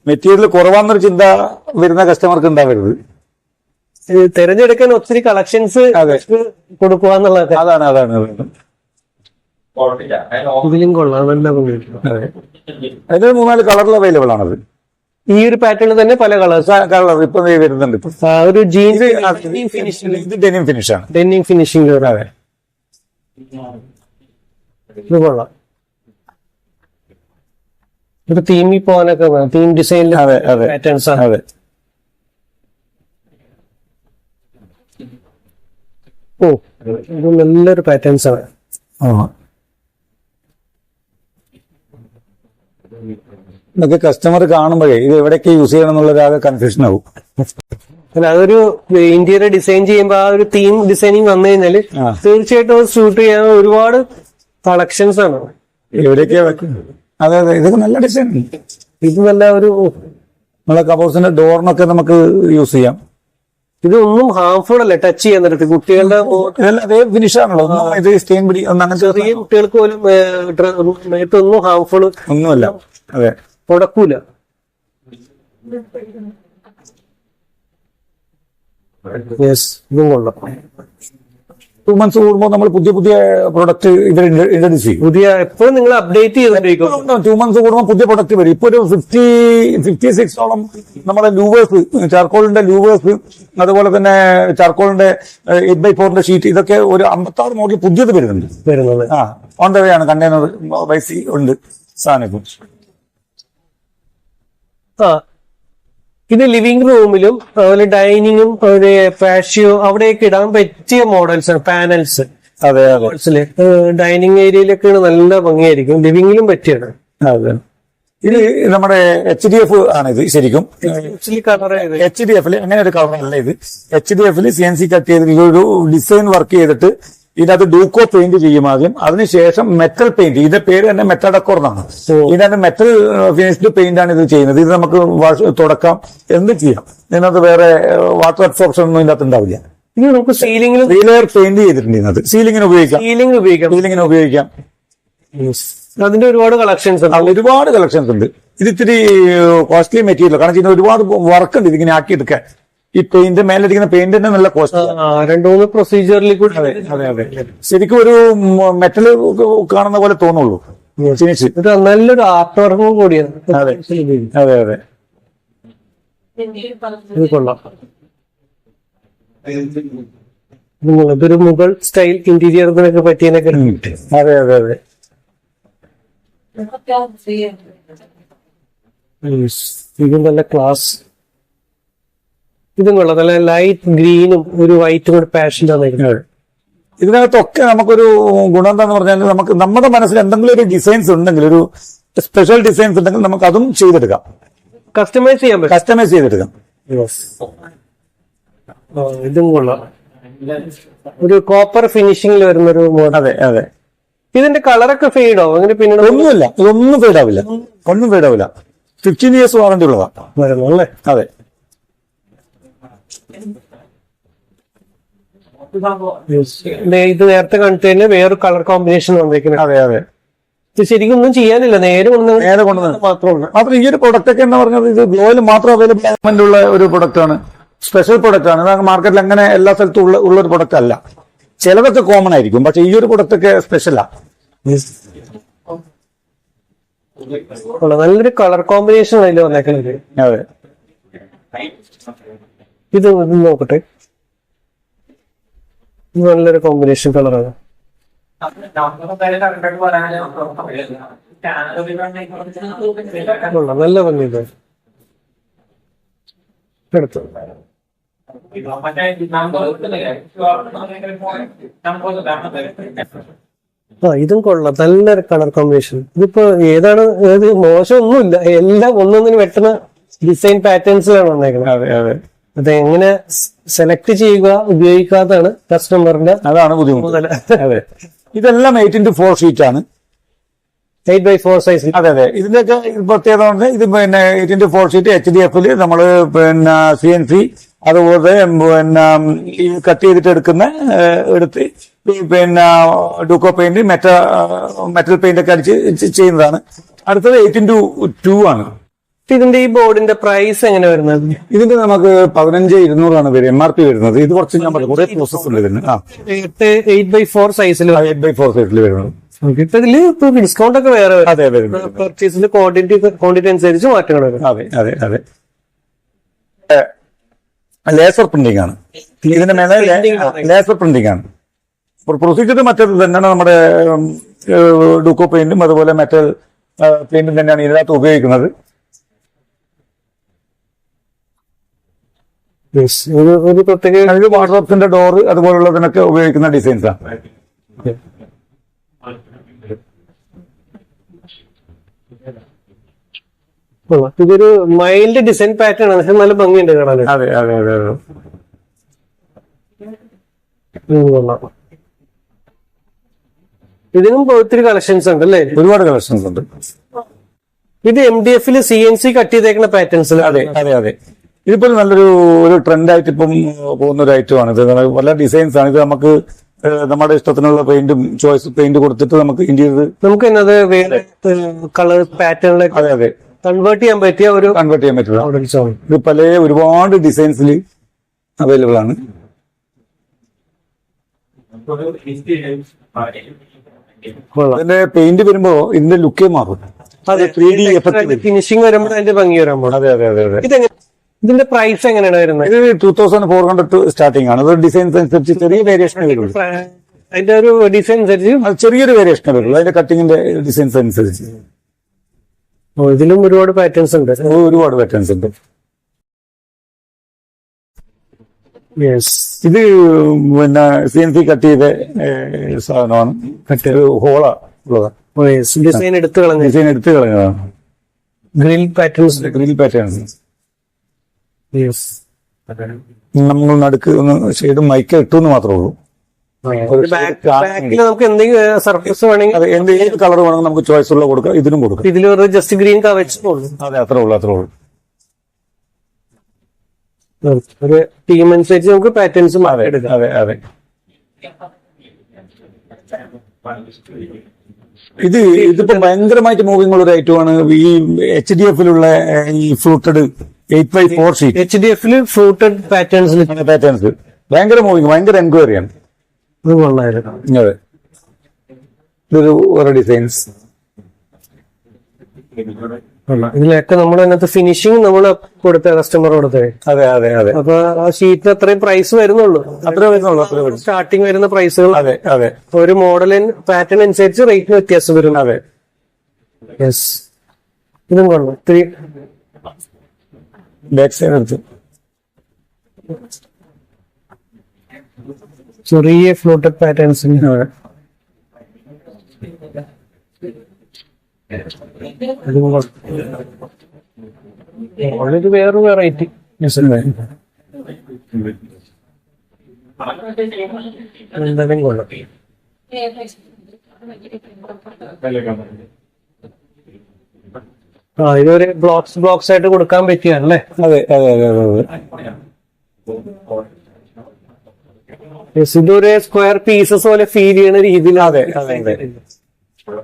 S2: മെറ്റീരിയൽ കുറവാന്നൊരു ചിന്ത വരുന്ന കസ്റ്റമർക്ക് ഉണ്ടാവരുത്.
S1: തിരഞ്ഞെടുക്കാൻ ഒത്തിരി കളക്ഷൻസ്. കൊടുക്കുക
S2: അതാണ് അതാണ്
S1: ഇതിലും കൊള്ളാം നല്ല
S2: അതെ. അതിന് മൂന്നാൽ കളറിൽ അവൈലബിൾ ആണത്.
S1: ഈ ഒരു പാറ്റേണിൽ തന്നെ പല കളേഴ്സ്
S2: കളർ ഇപ്പൊ വരുന്നുണ്ട്
S1: ഒരു ജീൻസ്
S2: ഡെനിം ഫിനിഷ് ആണ്.
S1: ഡെന്നിങ് ഫിനിഷിംഗ്
S2: അതെ.
S1: ഇത് കൊള്ളാം. ഒരു തീമിൽ പോകാനൊക്കെ തീം ഡിസൈനിൽ പാറ്റേൺസ് ആണ്
S2: അതെ
S1: ഓ ഇത് നല്ലൊരു പാറ്റേൺസ് ആണ്.
S2: ഇതൊക്കെ കസ്റ്റമർ കാണുമ്പോഴേ ഇത് എവിടെയൊക്കെ യൂസ് ചെയ്യണം എന്നുള്ളത് ആകെ കൺഫ്യൂഷൻ ആവും.
S1: അല്ല അതൊരു ഇന്ത്യയുടെ ഡിസൈൻ ചെയ്യുമ്പോൾ ആ ഒരു തീം ഡിസൈനിങ് വന്നു
S2: കഴിഞ്ഞാൽ
S1: തീർച്ചയായിട്ടും അത് ഷൂട്ട് ചെയ്യാൻ ഒരുപാട് കളക്ഷൻസ് ആണ്.
S2: എവിടെയൊക്കെയാ വെക്കുന്നത്? അതെ അതെ. ഇതൊക്കെ നല്ല ഡിസൈൻ
S1: ഇത് നല്ല ഒരു
S2: നമ്മളെ കബോസിന്റെ ഡോറിനൊക്കെ നമുക്ക് യൂസ് ചെയ്യാം.
S1: ഇതൊന്നും ഹാംഫുൾ അല്ല. ടച്ച് ചെയ്യാൻ നേരത്തെ കുട്ടികളുടെ
S2: അതേ ഫിനിഷ് ആണല്ലോ. ഇത് സ്റ്റെയിൻ പിടി ഒന്നും
S1: ചെറിയ കുട്ടികൾക്ക് പോലും മേത്തൊന്നും ഹാംഫുൾ
S2: ഒന്നുമല്ല. അതെ.
S1: യെസ് ഇതും കൊള്ളാം.
S2: ടു മന്ത്സ് കൂടുമ്പോൾ നമ്മൾ പുതിയ പുതിയ പ്രൊഡക്റ്റ് ഇവർ ഇൻട്രൊഡ്യൂസ് ചെയ്യും.
S1: പുതിയ എപ്പോഴും നിങ്ങൾ അപ്ഡേറ്റ് ചെയ്തോണ്ടിരിക്കും
S2: ടു മന്ത്സ് കൂടുമ്പോൾ പുതിയ പ്രൊഡക്റ്റ് വരും. ഇപ്പോൾ ഒരു ഫിഫ്റ്റി ഫിഫ്റ്റി സിക്സോളം നമ്മുടെ ലൂവേഴ്സ് ചാർക്കോളിന്റെ ലൂവേഴ്സ് അതുപോലെ തന്നെ ചാർക്കോളിന്റെ എയ്റ്റ് ബൈ ഫോറിന്റെ ഷീറ്റ് ഇതൊക്കെ ഒരു അമ്പത്തി ആറ് മോഡൽ പുതിയത് വരുന്നുണ്ട്.
S1: വരുന്നത്.
S2: ആ ഓൺ ദ വേ ആണ്. കണ്ടെയ്നർ വൈസി ഉണ്ട് സാധനം
S1: ആ ഇത് ലിവിംഗ് റൂമിലും അതുപോലെ ഡൈനിങ്ങും അതുപോലെ ഫാഷ്യോ അവിടെയൊക്കെ ഇടാൻ പറ്റിയ മോഡൽസ് ആണ് പാനൽസ്
S2: അതെ അതെ.
S1: ഡൈനിങ് ഏരിയയിലൊക്കെയാണ് നല്ല ഭംഗിയായിരിക്കും ലിവിംഗിലും പറ്റിയാണ്.
S2: അതെ. ഇത് നമ്മുടെ എച്ച് ഡി എഫ് ആണ് ഇത് ശരിക്കും. എച്ച് ഡി എഫിൽ അങ്ങനെ ഒരു കളർ അല്ല ഇത്. എച്ച് ഡി എഫിൽ സി എൻ സി കട്ട് ചെയ്തിട്ട് ഒരു ഡിസൈൻ വർക്ക് ചെയ്തിട്ട് ഇതിനകത്ത് ഡൂക്കോ പെയിന്റ് ചെയ്യും ആദ്യം അതിനുശേഷം മെറ്റൽ പെയിന്റ് ഇതിന്റെ പേര് തന്നെ മെറ്റൽ ഡെക്കോർ എന്നാണ്. ഇതിനകത്ത് മെറ്റൽ ഫിനിഷ്ഡ് പെയിന്റ് ആണ് ഇത് ചെയ്യുന്നത്. ഇത് നമുക്ക് തുടക്കാം. എന്ത് ചെയ്യാം? ഇതിനകത്ത് വേറെ വാട്ടർ അബ്സോർപ്ഷൻ ഒന്നും ഇതിനകത്ത് ഉണ്ടാവില്ല.
S1: നമുക്ക് സീലിംഗിൽ
S2: ത്രീ ലെയർ പെയിന്റ് ചെയ്തിട്ടുണ്ട് ഇതിനകത്ത്. സീലിംഗിന് ഉപയോഗിക്കാം.
S1: സീലിംഗ് ഉപയോഗിക്കാം.
S2: സീലിംഗിന് ഉപയോഗിക്കാം.
S1: അതിന്റെ ഒരുപാട് കളക്ഷൻസ് ഉണ്ട്.
S2: ഒരുപാട് കളക്ഷൻസ് ഉണ്ട്. ഇത് ഇത്തിരി കോസ്റ്റ്ലി മെറ്റീരിയൽ കാരണം ഇതിന് ഒരുപാട് വർക്ക് ഉണ്ട്. ഇതിങ്ങനെ ആക്കി ആക്കിയെടുക്കാൻ. ഈ പെയിന്റ് മേലടിക്കുന്ന പെയിന്റിന് നല്ല കോസ്റ്റ്
S1: രണ്ടു മൂന്ന് പ്രൊസീജിയറിൽ കൂടി
S2: അതെ അതെ അതെ. ശരിക്കും ഒരു മെറ്റൽ കാണുന്ന പോലെ തോന്നുള്ളൂ. ഫിനിഷ്
S1: ഇത് നല്ലൊരു ആർട്ട് വർക്കും കൂടിയാണ്.
S2: അതെ. അതെ അതെ.
S1: ഇത് കൊള്ളാം. ഇത് ഇതൊരു മുഗൾ സ്റ്റൈൽ ഇന്റീരിയർ ഇന്റീരിയറിനൊക്കെ പറ്റിയതിനൊക്കെ
S2: അതെ അതെ അതെ.
S1: ഇതും നല്ല ക്ലാസ് ഇതും കൊള്ളാം നല്ല ലൈറ്റ് ഗ്രീനും ഒരു വൈറ്റും കൂടെ പാഷൻ തന്നിരിക്കുന്നത്.
S2: ഇതിനകത്തൊക്കെ നമുക്കൊരു ഗുണം എന്താന്ന് പറഞ്ഞാൽ നമുക്ക് നമ്മുടെ മനസ്സിൽ എന്തെങ്കിലും ഒരു ഡിസൈൻസ് ഉണ്ടെങ്കിൽ ഒരു സ്പെഷ്യൽ ഡിസൈൻസ് ഉണ്ടെങ്കിൽ നമുക്ക് അതും ചെയ്തെടുക്കാം.
S1: കസ്റ്റമൈസ് ചെയ്യാൻ പറ്റും.
S2: കസ്റ്റമൈസ് ചെയ്തെടുക്കാം.
S1: ഇതും കൊള്ളാം. ഒരു കോപ്പർ ഫിനിഷിംഗിൽ വരുന്ന ഒരു
S2: അതെ അതെ.
S1: ഇതിന്റെ കളറൊക്കെ ഫെയ്ഡ് ആവും? അങ്ങനെ പിന്നീട്
S2: ഒന്നുമില്ല. ഇതൊന്നും ഫെയ്ഡ് ആവില്ല. ഒന്നും ഫെയ്ഡ് ആവില്ല. ഫിഫ്റ്റീൻ ഇയേഴ്സ് വാറണ്ടി ഉള്ളതാ.
S1: വരുന്നു അല്ലേ
S2: അതെ.
S1: ഇത് നേരത്തെ കണ്ടിട്ട് വേറൊരു കളർ കോമ്പിനേഷൻ വന്നിരിക്കുന്നത്
S2: അതെ അതെ.
S1: ഇത് ശരിക്കും ഒന്നും ചെയ്യാനില്ല. നേരെ കൊണ്ടുവന്ന്
S2: നേരെ കൊണ്ടുവന്ന്.
S1: മാത്രമല്ല
S2: മാത്രം ഈ ഒരു പ്രൊഡക്റ്റ് ഒക്കെ എന്ന് പറഞ്ഞത്? ഇത് ഗ്ലോയിൽ മാത്രം അവൈലബിൾ ഉള്ള ഒരു പ്രൊഡക്റ്റ് ആണ്. സ്പെഷ്യൽ പ്രൊഡക്റ്റ് ആണ്. ഇത് മാർക്കറ്റിൽ അങ്ങനെ എല്ലാ സ്ഥലത്തും ഉള്ള ഉള്ള ഒരു പ്രൊഡക്റ്റ് അല്ല. ചിലതൊക്കെ കോമൺ ആയിരിക്കും. പക്ഷെ ഈ ഒരു പ്രൊഡക്റ്റ് ഒക്കെ സ്പെഷ്യലാ
S1: കൊള്ളാം. നല്ലൊരു കളർ കോമ്പിനേഷൻ അതിൽ വന്നേക്കുന്നത്.
S2: അതെ.
S1: ഇത് ഇത് നോക്കട്ടെ. നല്ലൊരു കോമ്പിനേഷൻ കളറാണ് നല്ല ഭംഗി എടുത്തു. ആ ഇതും കൊള്ളാം. നല്ലൊരു കളർ കോമ്പിനേഷൻ ഇതിപ്പോ ഏതാണ് ഏത് മോശമൊന്നുമില്ല. എല്ലാം ഒന്നൊന്നിന് വെട്ടുന്ന ഡിസൈൻ പാറ്റേൺസിലാണ് വന്നേക്കുന്നത്.
S2: അതെ അതെ.
S1: അത് എങ്ങനെ സെലക്ട് ചെയ്യുക ഉപയോഗിക്കാതാണ് കസ്റ്റമറിന്റെ
S2: അതാണ് ബുദ്ധിമുട്ട്. അതെ. ഇതെല്ലാം എയ്റ്റ് ഇന്റു ഫോർ ഷീറ്റ് ആണ്.
S1: എയ്റ്റ് ബൈ ഫോർ സൈസ്
S2: അതെ അതെ. ഇതിന്റെയൊക്കെ പ്രത്യേകത പറഞ്ഞാൽ ഇത് പിന്നെ eight into four sheet H D എഫിൽ നമ്മൾ പിന്നെ സി എൻ സി അതുപോലെ പിന്നെ കട്ട് ചെയ്തിട്ട് എടുക്കുന്ന എടുത്ത് പിന്നെ duco paint meta metal paint ഒക്കെ അടിച്ച് ചെയ്യുന്നതാണ്. അടുത്തത് എയ്റ്റ് ഇന്റു ടു ആണ്.
S1: ഇതിന്റെ ഈ ബോർഡിന്റെ പ്രൈസ് എങ്ങനെ വരുന്നത്?
S2: ഇതിന്റെ നമുക്ക് പതിനഞ്ച് ഇരുന്നൂറാണ് വരും എം ആർ പി വരുന്നത്. ഇത് കുറച്ച് ഞാൻ പറഞ്ഞു കുറെ പ്രോസസ് ഉണ്ട് ഇതിന്.
S1: എട്ട് എയ്റ്റ് ബൈ ഫോർ സൈസിൽ
S2: എയ്റ്റ് ബൈ ഫോർ സൈസിൽ വരുന്നത്.
S1: ഇതിൽ ഡിസ്കൗണ്ട് ഒക്കെ വേറെ
S2: അതെ
S1: പർച്ചേസിന്റെ ക്വാണ്ടിറ്റി ക്വാണ്ടിറ്റി അനുസരിച്ച് മാറ്റങ്ങൾ
S2: അതെ അതെ അതെ. ലേസർ പ്രിന്റിംഗ് ആണ്. ഇതിന്റെ മേലെ ലേസർ പ്രിന്റിംഗ് ആണ്. പ്രൊസീജിയർ മറ്റേത് തന്നെയാണ് നമ്മുടെ ഡൂക്കോ പെയിന്റും അതുപോലെ മെറ്റൽ പെയിന്റും തന്നെയാണ് ഇതിനകത്ത് ഉപയോഗിക്കുന്നത്.
S1: ഒരു ഒരു പ്രത്യേക
S2: ഇത് ഡോർ അതുപോലുള്ളതിനൊക്കെ ഉപയോഗിക്കുന്ന ഡിസൈൻസ് ആണ്.
S1: ഇതൊരു മൈൽഡ് ഡിസൈൻ പാറ്റേൺ ആണ്. പക്ഷെ നല്ല ഭംഗിയുണ്ട് കാണാൻ.
S2: അതെ അതെ അതെ അതെ.
S1: ഇതിനും ഒത്തിരി കളക്ഷൻസ് ഉണ്ട് അല്ലേ?
S2: ഒരുപാട് കളക്ഷൻസ് ഉണ്ട്.
S1: ഇത് എം ഡി എഫിൽ സി എൻ സി കട്ട് ചെയ്തേക്കുന്ന പാറ്റേൺസ്
S2: അതെ അതെ അതെ. ഇതിപ്പോ നല്ലൊരു ഒരു ട്രെൻഡായിട്ട് ഇപ്പം പോകുന്ന ഒരു ഐറ്റം ആണ്. ഇത് പല ഡിസൈൻസ് ആണ്. ഇത് നമുക്ക് നമ്മുടെ ഇഷ്ടത്തിനുള്ള പെയിന്റും ചോയ്സ് പെയിന്റ് കൊടുത്തിട്ട് നമുക്ക് ഇന്ത്യയിൽ
S1: നമുക്ക് എന്നത് കളർ പാറ്റേണിലേക്ക്
S2: അതെ അതെ.
S1: കൺവേർട്ട് ചെയ്യാൻ പറ്റിയ ഒരു
S2: കൺവേർട്ട് ചെയ്യാൻ പറ്റില്ല ഇത് പല ഒരുപാട് ഡിസൈൻസിൽ അവൈലബിൾ ആണ്. അതിന്റെ പെയിന്റ് വരുമ്പോ ഇതിന്റെ ലുക്കേ മാറും.
S1: ഫിനിഷിംഗ് വരുമ്പോൾ അതിന്റെ ഭംഗി വരാൻ പോകും
S2: അതെ അതെ അതെ അതെ.
S1: ഇതിന്റെ പ്രൈസ് എങ്ങനെയാണ് വരുന്നത്?
S2: ഇത് two thousand four hundred starting ആണ്. ഇത് ഡിസൈൻ അനുസരിച്ച് ചെറിയ വേരിയേഷൻ വരുള്ളൂ.
S1: അതിന്റെ ഒരു ഡിസൈൻ അനുസരിച്ച്
S2: ചെറിയൊരു വേരിയേഷൻ വരുള്ളൂ. അതിന്റെ കട്ടിങ്ങിന്റെ ഡിസൈൻസ് അനുസരിച്ച്.
S1: ഇതിലും ഒരുപാട് പാറ്റേൺസ് ഉണ്ട്.
S2: ഒരുപാട് പാറ്റേൺസ് ഉണ്ട്. ഇത് പിന്നെ സി എൻ സി കട്ട് ചെയ്ത സാധനമാണ്. കട്ട് ഹോള ഉള്ളതാണ്
S1: ഡിസൈൻ എടുത്തു കളഞ്ഞ
S2: ഡിസൈൻ എടുത്ത് കളഞ്ഞതാണ്.
S1: ഗ്രിൽ പാറ്റേൺസ്
S2: ഗ്രിൽ പാറ്റേൺസ് നമ്മൾ നടുക്ക് ഒന്ന് ഷെയ്ഡ് മൈക്ക് ഇട്ടു എന്ന് മാത്രമേ ഉള്ളൂ.
S1: നമുക്ക് എന്തെങ്കിലും സർഫസ് വേണമെങ്കിൽ
S2: എന്ത് ഏത് കളർ വേണമെങ്കിൽ നമുക്ക് ചോയ്സ് ഉള്ള കൊടുക്കാം. ഇതിനും കൊടുക്കാം.
S1: ഇതിൽ വെറുതെ ജസ്റ്റ് ഗ്രീൻ കവച്ചുള്ളൂ
S2: അതെ അത്രേ ഉള്ളൂ അത്രേ ഉള്ളൂ.
S1: ഒരു ടീം അനുസരിച്ച് നമുക്ക് പാറ്റേൺസ് എടുക്കാം.
S2: അതെ അതെ. ഇത് ഇതിപ്പോ ഭയങ്കരമായിട്ട് മൂവിംഗ് ഉള്ള ഒരു ഐറ്റമാണ് ഈ എച്ച് ഡി എഫിലുള്ള ഈ fluted eight by four seat
S1: H D എഫിൽ ഫ്ലൂട്ടഡ് പാറ്റേൺസിൽ
S2: പാറ്റേൺസ് ഭയങ്കര മൂവിങ് ഭയങ്കര എൻക്വയറിയാണ്
S1: ഇത് കൊള്ളായിരുന്നു
S2: അതെ ഇതൊരു ഓരോ ഡിസൈൻസ്.
S1: ഇതിലൊക്കെ നമ്മൾ അതിനകത്ത് ഫിനിഷിംഗ് നമ്മൾ കൊടുത്ത കസ്റ്റമർ കൊടുത്തേ.
S2: അതെ അതെ അതെ.
S1: അപ്പൊ ആ ഷീറ്റിന് അത്രയും പ്രൈസ് വരുന്നുള്ളൂ.
S2: അത്രേ വരുന്നുള്ളൂ അത്രേ വരുന്നു
S1: സ്റ്റാർട്ടിങ് വരുന്ന പ്രൈസുകൾ
S2: അതെ അതെ.
S1: ഒരു മോഡലിന് പാറ്റേൺ അനുസരിച്ച് റേറ്റിന് വ്യത്യാസം വരും.
S2: അതെ.
S1: യെസ് ഇതും കൊള്ളാം. ത്രീ
S2: ബാക്ക് സൈഡ് എടുത്ത്.
S1: ചെറിയ ഫ്ലൂട്ടഡ് പാറ്റേൺസ്
S2: ഇങ്ങനെ
S1: ഇതും വേറൊരു വെറൈറ്റി
S2: അതെ.
S1: എന്തായാലും കൊള്ളാം. ആ ഇതൊരു ബ്ലോക്സ് ബ്ലോക്സ് ആയിട്ട് കൊടുക്കാൻ പറ്റിയല്ലേ
S2: അതെ അതെ അതെ അതെ
S1: ഇതൊരു സ്ക്വയർ പീസസ് പോലെ ഫീൽ ചെയ്യുന്ന രീതിയിൽ
S2: അതെ, അതെ.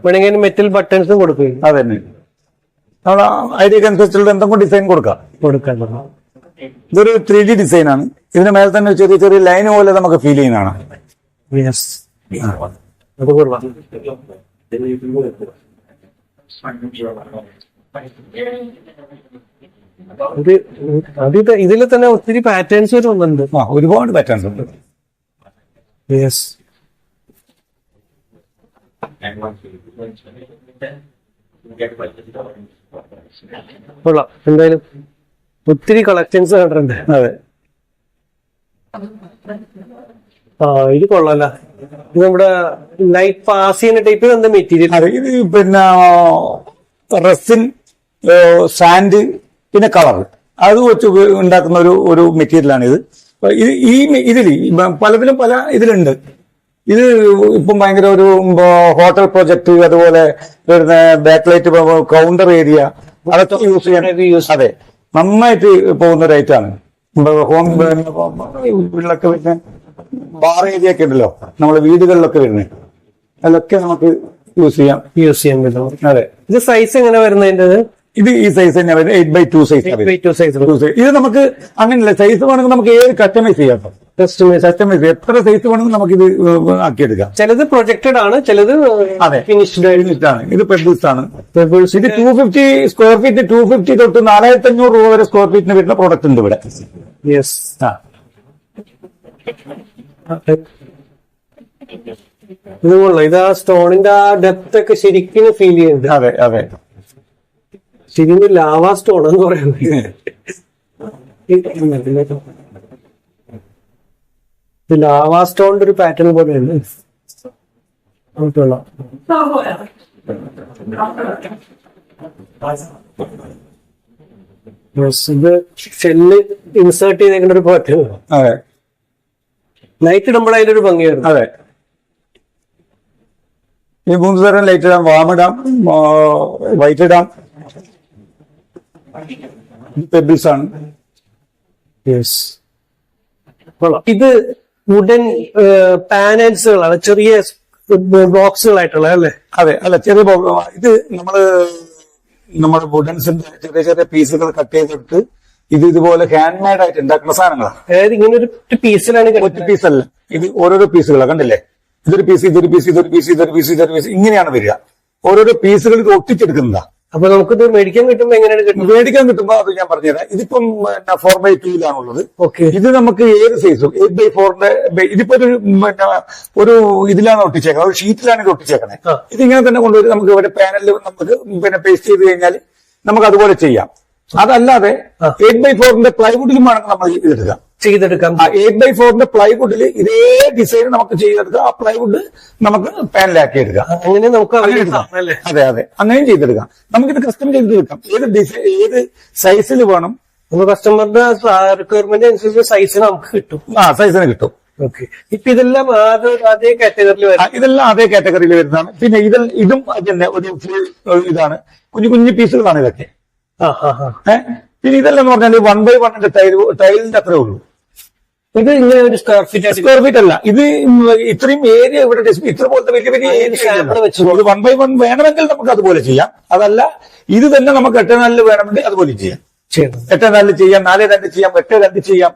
S1: വേണമെങ്കിൽ മെറ്റൽ ബട്ടൺസും കൊടുക്കും.
S2: അതെ നമ്മൾ ഐഡിയക്ക് അനുസരിച്ചുള്ള എന്തെങ്കിലും ഡിസൈൻ കൊടുക്കാം.
S1: കൊടുക്കാൻ
S2: ഇതൊരു ത്രീ ഡി ഡിസൈൻ ആണ്. ഇതിന് മേലെ തന്നെ ചെറിയ ചെറിയ ലൈൻ പോലെ നമുക്ക് ഫീൽ ചെയ്യുന്നതാണ്.
S1: അത് കൊള്ളാം ഇത് അത് ഇത് ഇതിൽ തന്നെ ഒത്തിരി പാറ്റേൺസ് വരുന്നുണ്ട്.
S2: ആ ഒരുപാട് പാറ്റേൺസ് ഉണ്ട്.
S1: യെസ് കൊള്ളാം. എന്തായാലും ഒത്തിരി കളക്ഷൻസ് കണ്ടിട്ടുണ്ട്.
S2: അതെ.
S1: ആ ഇത് കൊള്ളാല്ല ഇത് നമ്മുടെ ലൈറ്റ് പാസ് ചെയ്യുന്ന ടൈപ്പ് എന്താ മെറ്റീരിയൽ
S2: ഇത് പിന്നെ റെസിൻ സാൻഡ് പിന്നെ കളർ അത് വെച്ച് ഉണ്ടാക്കുന്ന ഒരു ഒരു മെറ്റീരിയലാണ് ഇത് ഈ ഇതിൽ പലതിലും പല ഇതിലുണ്ട്. ഇത് ഇപ്പം ഭയങ്കര ഒരു ഹോട്ടൽ പ്രൊജക്ട് അതുപോലെ വരുന്ന ബാക്ക്ലൈറ്റ് കൗണ്ടർ ഏരിയ അതൊക്കെ യൂസ് ചെയ്യാൻ അതെ. നന്നായിട്ട് പോകുന്ന ഒരു ഐറ്റാണ് ഹോം വീട്ടിലൊക്കെ വരുന്ന ബാർ ഏരിയ ഒക്കെ ഉണ്ടല്ലോ. നമ്മുടെ വീടുകളിലൊക്കെ വരുന്നത് അതിലൊക്കെ നമുക്ക് യൂസ് ചെയ്യാം.
S1: യൂസ് ചെയ്യാൻ പറ്റും.
S2: അതെ.
S1: ഇത് സൈസ് എങ്ങനെ വരുന്നതിന്റെ
S2: ഇത് ഈ സൈസ് തന്നെ വരുന്നത് eight by two size
S1: size
S2: ഇത് നമുക്ക് അങ്ങനെയല്ല സൈസ് വേണമെങ്കിൽ നമുക്ക് ഏത് കസ്റ്റമൈസ് ചെയ്യാം
S1: കസ്റ്റമൈസ്
S2: കസ്റ്റമൈസ് എത്ര സൈസ് വേണമെങ്കിൽ നമുക്ക് ഇത് ആക്കിയെടുക്കാം.
S1: ചിലത് പ്രൊജക്റ്റഡ് ആണ് ചിലത്
S2: അതെ.
S1: ഫിനിഷ്ഡ്
S2: ആണ്. ഇത് പെബിൾസ് ആണ്. ഇത് two fifty square feet two fifty തൊട്ട് നാലായിരത്തി അഞ്ഞൂറ് രൂപ വരെ സ്ക്വയർ ഫീറ്റിന് വരുന്ന പ്രോഡക്റ്റ് ഉണ്ട് ഇവിടെ.
S1: യെസ്
S2: ആ.
S1: ഇത് കൊള്ളാം. ഇത് ആ സ്റ്റോണിന്റെ ആ ഡെപ്ത് ഒക്കെ ശരിക്കും ഫീൽ ചെയ്യുന്നുണ്ട്.
S2: അതെ അതെ.
S1: ശരിക്കും ലാവാ സ്റ്റോൺ എന്ന് പറയുന്നത്. ലാവാ സ്റ്റോണിന്റെ ഒരു പാറ്റേൺ പോലെയാണ്. ഇത് ഷെല്ല് ഇൻസേർട്ട് ചെയ്തേക്കുന്ന ഒരു പാറ്റേൺ. ലൈറ്റ് ഇടുമ്പോൾ ഒരു ഭംഗിയായിരുന്നു.
S2: അതെ. ഈ തരം ലൈറ്റ് ഇടാം. വാമിടാം വൈറ്റ് ഇടാം. പെബിൾസ് ആണ്.
S1: യെസ് ഇത് വുഡൻ പാനൽസുകളാണ് ചെറിയ ബോക്സുകളായിട്ടുള്ള അല്ലേ?
S2: അതെ അല്ല ചെറിയ ഇത് നമ്മൾ നമ്മുടെ വുഡൻസിന്റെ ചെറിയ ചെറിയ പീസുകൾ കട്ട് ചെയ്തിട്ട് ഇത് ഇതുപോലെ ഹാൻഡ് മെയ്ഡ് ആയിട്ട് ഉണ്ടാക്കുന്ന സാധനങ്ങളാണ്.
S1: അതായത് ഇങ്ങനെ ഒരു പീസിലാണ്
S2: ഒറ്റ പീസ് അല്ല. ഇത് ഓരോരോ പീസുകളാണ് കണ്ടില്ലേ? ഇതൊരു പീസ് ഇതൊരു പീസ് ഇതൊരു പീസ് ഇതൊരു പീസ് ഇതൊരു പീസ് ഇങ്ങനെയാണ് വരിക. ഓരോരോ പീസുകൾ ഇത് ഒട്ടിച്ചെടുക്കുന്നതാ.
S1: അപ്പൊ നമുക്കിത് മേടിക്കാൻ കിട്ടുമ്പോ എങ്ങനെയാണ് കിട്ടുന്നത്
S2: മേടിക്കാൻ കിട്ടുമ്പോ അത് ഞാൻ പറഞ്ഞുതരാം. ഇതിപ്പം ഫോർ ബൈ ടൂയിലാണുള്ളത്
S1: ഓക്കെ
S2: ഇത് നമുക്ക് ഏത് സൈസും എയ്റ്റ് ബൈ ഫോറിന്റെ ഇതിപ്പോ ഒരു പിന്നെ ഒരു ഇതിലാണ് ഒട്ടിച്ചേക്കുന്നത് ഒരു ഷീറ്റിലാണ് ഇത് ഒട്ടിച്ചേക്കണേ. ഇതിങ്ങനെ തന്നെ കൊണ്ടുവരും. നമുക്ക് ഇവിടെ പാനലിൽ നമുക്ക് പിന്നെ പേസ്റ്റ് ചെയ്ത് കഴിഞ്ഞാൽ നമുക്ക് അതുപോലെ ചെയ്യാം. അതല്ലാതെ. എയ്റ്റ് ബൈ ഫോറിന്റെ പ്ലൈവുഡിലും വേണമെങ്കിൽ നമ്മൾ ഇതെടുക്കാം
S1: ചെയ്തെടുക്കാം.
S2: എയ്റ്റ് ബൈ ഫോറിന്റെ പ്ലൈവുഡിൽ ഇതേ ഡിസൈൻ നമുക്ക് ചെയ്തെടുക്കാം. ആ പ്ലൈവുഡ് നമുക്ക് പാനലാക്കി എടുക്കാം.
S1: അങ്ങനെ നമുക്ക്
S2: അതെ അതെ. അങ്ങനെയും ചെയ്തെടുക്കാം. നമുക്കിത് കസ്റ്റം ചെയ്തെടുക്കാം ഏത് ഡിസൈൻ ഏത് സൈസിൽ വേണം?
S1: കസ്റ്റമറിന്റെ റിക്വയർമെന്റ് അനുസരിച്ച് സൈസ് നമുക്ക് കിട്ടും.
S2: ആ സൈസിന് കിട്ടും.
S1: ഓക്കെ ഇപ്പൊ ഇതെല്ലാം അതേ കാറ്റഗറിയിൽ വരും
S2: ഇതെല്ലാം അതേ കാറ്റഗറിയിൽ വരുന്നതാണ്. പിന്നെ ഇതിൽ ഇതും തന്നെ ഒരു ഫുൾ ഇതാണ്. കുഞ്ഞു കുഞ്ഞു പീസുകളാണ് ഇതൊക്കെ. പിന്നെ ഇതെല്ലാം പറഞ്ഞാൽ വൺ ബൈ വണ്ണിന്റെ ടൈൽ ടൈലിന്റെ അത്രേ ഉള്ളൂ.
S1: ഇത് ഇങ്ങനെ ഒരു സ്ക്വയർ ഫീറ്റ്
S2: സ്ക്വയർ ഫീറ്റ് അല്ല. ഇത് ഇത്രയും ഏരിയ ഇവിടെ ഇത്ര പോലത്തെ വലിയ വലിയ ഏരിയ വൺ ബൈ വൺ വേണമെങ്കിൽ നമുക്ക് അതുപോലെ ചെയ്യാം. അതല്ല ഇത് തന്നെ നമുക്ക് എട്ട് നാലിൽ വേണമെങ്കിൽ അതുപോലെ ചെയ്യാം. എട്ട് നാലിൽ ചെയ്യാം നാല് രണ്ട് ചെയ്യാം എട്ട് രണ്ട് ചെയ്യാം.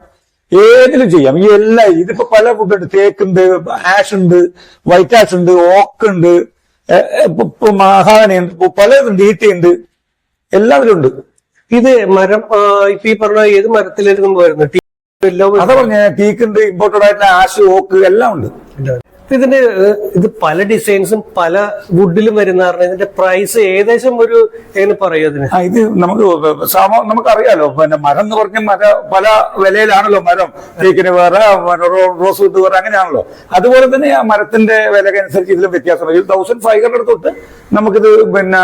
S2: ഏതിലും ചെയ്യാം. ഈ എല്ലാ ഇതിപ്പോ പല ഫുഡുണ്ട് തേക്ക് ഉണ്ട് ആഷ് ഉണ്ട് വൈറ്റ് ആഷ് ഉണ്ട് ഓക്ക് ഉണ്ട് മഹാനുണ്ട് ഉണ്ട് പലതുണ്ട് ഈട്ടി ഉണ്ട് എല്ലാവരും ഉണ്ട്
S1: ഇത് മരം ഇപ്പൊ ഈ പറഞ്ഞ ഏത് മരത്തിലേക്കും വരുന്നു
S2: അതാ പറഞ്ഞ ടീക്ക് ഉണ്ട് ഇമ്പോർട്ടഡ് ആയിട്ടുള്ള ആഷ് ഓക്ക് എല്ലാം ഉണ്ട്.
S1: ഇതിന്റെ ഇത് പല ഡിസൈൻസും പല വുഡിലും വരുന്ന ഇതിന്റെ പ്രൈസ് ഏകദേശം ഒരു എങ്ങനെ പറയും അതിന്?
S2: ഇത് നമുക്ക് നമുക്ക് നമുക്കറിയാലോ പിന്നെ മരം എന്ന് പറഞ്ഞ മര പല വിലയിലാണല്ലോ മരം. തേക്കിന് വേറെ റോസ് വുഡ് വേറെ അങ്ങനെയാണല്ലോ. അതുപോലെ തന്നെ ആ മരത്തിന്റെ വിലക്കനുസരിച്ച് ഇതിലും വ്യത്യാസം വരും തൗസൻഡ് ഫൈവ് ഹൺഡ്രഡ് തൊട്ട് നമുക്കിത് പിന്നെ